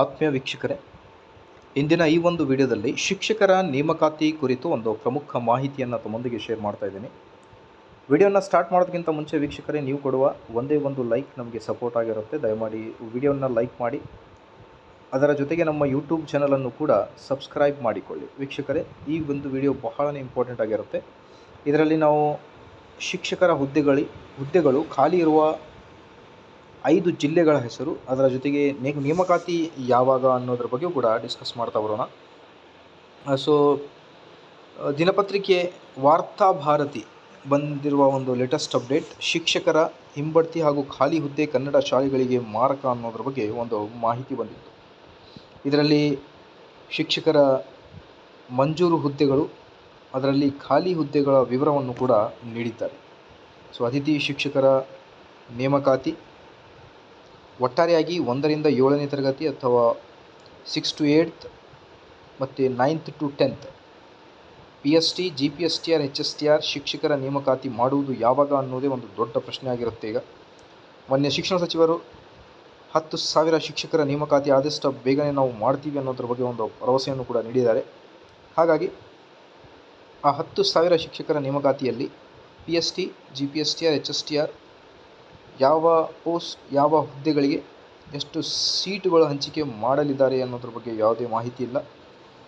ಆತ್ಮೀಯ ವೀಕ್ಷಕರೇ, ಇಂದಿನ ಈ ಒಂದು ವಿಡಿಯೋದಲ್ಲಿ ಶಿಕ್ಷಕರ ನೇಮಕಾತಿ ಕುರಿತು ಒಂದು ಪ್ರಮುಖ ಮಾಹಿತಿಯನ್ನು ತಮ್ಮೊಂದಿಗೆ ಶೇರ್ ಮಾಡ್ತಾ ಇದ್ದೀನಿ. ವಿಡಿಯೋನ ಸ್ಟಾರ್ಟ್ ಮಾಡೋದಕ್ಕಿಂತ ಮುಂಚೆ ವೀಕ್ಷಕರೇ, ನೀವು ಕೊಡುವ ಒಂದೇ ಒಂದು ಲೈಕ್ ನಮಗೆ ಸಪೋರ್ಟ್ ಆಗಿರುತ್ತೆ. ದಯಮಾಡಿ ವಿಡಿಯೋನ ಲೈಕ್ ಮಾಡಿ. ಅದರ ಜೊತೆಗೆ ನಮ್ಮ ಯೂಟ್ಯೂಬ್ ಚಾನಲನ್ನು ಕೂಡ ಸಬ್ಸ್ಕ್ರೈಬ್ ಮಾಡಿಕೊಳ್ಳಿ. ವೀಕ್ಷಕರೇ, ಈ ಒಂದು ವಿಡಿಯೋ ಬಹಳನೇ ಇಂಪಾರ್ಟೆಂಟ್ ಆಗಿರುತ್ತೆ. ಇದರಲ್ಲಿ ನಾವು ಶಿಕ್ಷಕರ ಹುದ್ದೆಗಳಿ, ಹುದ್ದೆಗಳು ಖಾಲಿ ಇರುವ ಐದು ಜಿಲ್ಲೆಗಳ ಹೆಸರು, ಅದರ ಜೊತೆಗೆ ನೇಮಕಾತಿ ಯಾವಾಗ ಅನ್ನೋದ್ರ ಬಗ್ಗೆ ಕೂಡ ಡಿಸ್ಕಸ್ ಮಾಡ್ತಾ ಬರೋಣ. ಸೊ ದಿನಪತ್ರಿಕೆ ವಾರ್ತಾ ಭಾರತಿ ಬಂದಿರುವ ಒಂದು ಲೇಟೆಸ್ಟ್ ಅಪ್ಡೇಟ್ ಶಿಕ್ಷಕರ ಹಿಂಬಡ್ತಿ ಹಾಗೂ ಖಾಲಿ ಹುದ್ದೆ ಕನ್ನಡ ಶಾಲೆಗಳಿಗೆ ಮಾರಕ ಅನ್ನೋದ್ರ ಬಗ್ಗೆ ಒಂದು ಮಾಹಿತಿ ಬಂದಿತ್ತು. ಇದರಲ್ಲಿ ಶಿಕ್ಷಕರ ಮಂಜೂರು ಹುದ್ದೆಗಳು, ಅದರಲ್ಲಿ ಖಾಲಿ ಹುದ್ದೆಗಳ ವಿವರವನ್ನು ಕೂಡ ನೀಡಿದ್ದಾರೆ. ಸೊ ಅತಿಥಿ ಶಿಕ್ಷಕರ ನೇಮಕಾತಿ ಒಟ್ಟಾರೆಯಾಗಿ ಒಂದರಿಂದ ಏಳನೇ ತರಗತಿ ಅಥವಾ ಸಿಕ್ಸ್ ಟು ಏಯ್ತ್ ಮತ್ತು ninth to tenth P S T G P S T R H S T R ಶಿಕ್ಷಕರ ನೇಮಕಾತಿ ಮಾಡುವುದು ಯಾವಾಗ ಅನ್ನೋದೇ ಒಂದು ದೊಡ್ಡ ಪ್ರಶ್ನೆ ಆಗಿರುತ್ತೆ ಈಗ. ಮೊನ್ನೆ ಶಿಕ್ಷಣ ಸಚಿವರು, ಹತ್ತು ಸಾವಿರ ಶಿಕ್ಷಕರ ನೇಮಕಾತಿ ಆದಷ್ಟು ಬೇಗನೆ ನಾವು ಮಾಡ್ತೀವಿ ಅನ್ನೋದ್ರ ಬಗ್ಗೆ ಒಂದು ಭರವಸೆಯನ್ನು ಕೂಡ ನೀಡಿದ್ದಾರೆ. ಹಾಗಾಗಿ ಆ ಹತ್ತು ಸಾವಿರ ಶಿಕ್ಷಕರ ನೇಮಕಾತಿಯಲ್ಲಿ P S T G P S T R H S T R ಯಾವ ಪೋಸ್ಟ್, ಯಾವ ಹುದ್ದೆಗಳಿಗೆ ಎಷ್ಟು ಸೀಟುಗಳು ಹಂಚಿಕೆ ಮಾಡಲಿದ್ದಾರೆ ಅನ್ನೋದ್ರ ಬಗ್ಗೆ ಯಾವುದೇ ಮಾಹಿತಿ ಇಲ್ಲ.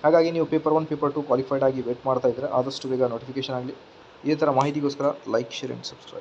ಹಾಗಾಗಿ ನೀವು paper one, paper two qualified ಆಗಿ ವೇಟ್ ಮಾಡ್ತಾ ಇದ್ದರೆ ಆದಷ್ಟು ಬೇಗ ನೋಟಿಫಿಕೇಶನ್ ಆಗಲಿ. ಇದೇ ಥರ ಮಾಹಿತಿಗೋಸ್ಕರ ಲೈಕ್, ಶೇರ್ ಆ್ಯಂಡ್ ಸಬ್ಸ್ಕ್ರೈಬ್.